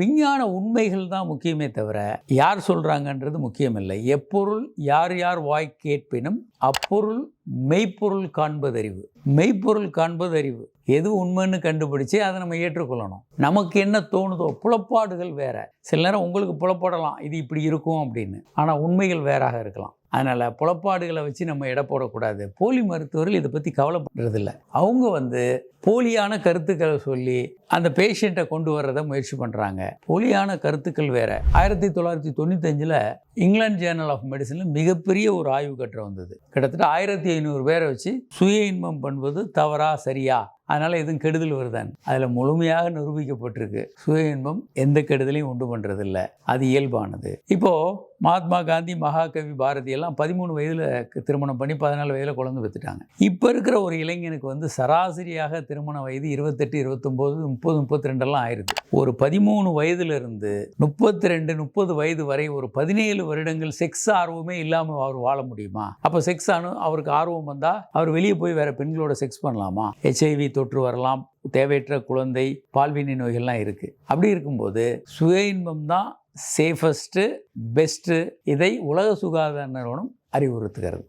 விஞ்ஞான உண்மைகள் தான் முக்கியமே தவிர யார் சொல்கிறாங்கன்றது முக்கியமில்லை. எப்பொருள் யார் யார் வாய் கேட்பினும் அப்பொருள் மெய்ப்பொருள் காண்பதறிவு. மெய்ப்பொருள் காண்பதறிவு. எது உண்மைன்னு கண்டுபிடிச்சு அதை நம்ம ஏற்றுக்கொள்ளணும். நமக்கு என்ன தோணுதோ புலப்பாடுகள் வேற. சில நேரம் உங்களுக்கு புலப்படலாம் இது இப்படி இருக்கும் அப்படின்னு. ஆனால் உண்மைகள் வேறாக இருக்கலாம். அதனால் புலப்பாடுகளை வச்சு நம்ம இட போடக்கூடாது. போலி மருத்துவர்கள் இதை பற்றி கவலைப்படுறதில்ல. அவங்க வந்து போலியான கருத்துக்களை சொல்லி அந்த பேஷண்ட்டை கொண்டு வர்றதை முயற்சி பண்ணுறாங்க போலியான கருத்துக்கள் வேற. ஆயிரத்தி தொள்ளாயிரத்தி தொண்ணூத்தஞ்சில் இங்கிலாந்து ஜேர்னல் ஆஃப் மெடிசனில் மிகப்பெரிய ஒரு ஆய்வு கட்டுரை வந்தது. கிட்டத்தட்ட ஆயிரத்தி ஐநூறு பேரை வச்சு சுய இன்பம் பண்ணுவது தவறா சரியா? அதனால் எதுவும் கெடுதல் வருதான் அதில் முழுமையாக நிரூபிக்கப்பட்டிருக்கு. சுய இன்பம் எந்த கெடுதலையும் உண்டு பண்ணுறதில்ல அது இயல்பானது. இப்போது மகாத்மா காந்தி மகாகவி பாரதி எல்லாம் பதிமூணு வயதில் திருமணம் பண்ணி பதினாலு வயதில் குழந்தை பெற்றுட்டாங்க. இப்போ இருக்கிற ஒரு இளைஞனுக்கு வந்து சராசரியாக திருமண வயது இருபத்தெட்டு இருபத்தொம்போது முப்பது முப்பத்தி ரெண்டெல்லாம் ஆயிடுது. ஒரு பதிமூணு வயதுலேருந்து முப்பத்தி ரெண்டு முப்பது வயது வரை ஒரு பதினேழு வருடங்கள் செக்ஸ் ஆர்வமே இல்லாமல் அவர் வாழ முடியுமா? அப்போ செக்ஸ் ஆனு அவருக்கு ஆர்வம் வந்தால் அவர் வெளியே போய் வேற பெண்களோட செக்ஸ் பண்ணலாமா? ஹெச்ஐவி தொற்று வரலாம் தேவையற்ற குழந்தை பால்வினை நோய்கள்லாம் இருக்குது அப்படி இருக்கும்போது சுய இன்பம் தான் சேஃபஸ்ட்டு பெஸ்ட்டு இதை உலக சுகாதார நிறுவனம் அறிவுறுத்துகிறது.